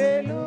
Hallelujah.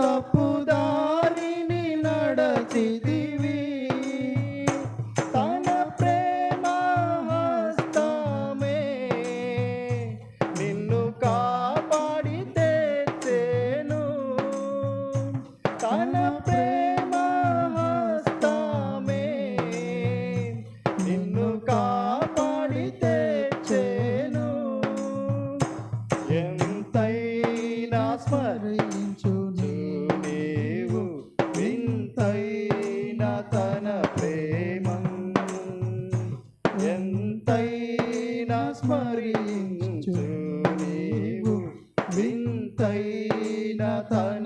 tapo స్మరించు నీవు. వింతైన తన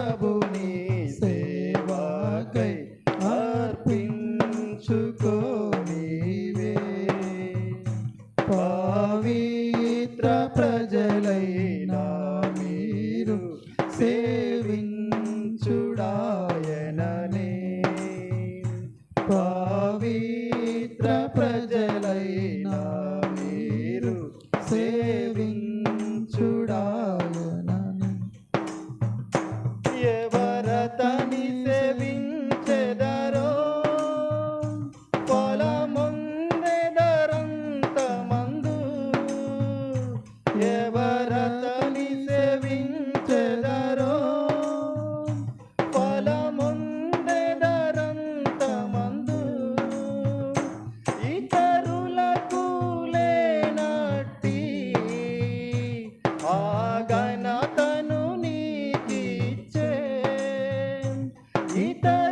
ప్రభుని సేవాకై అర్పించుకో నీవే. పవిత్ర ప్ర visitas.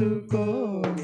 to go.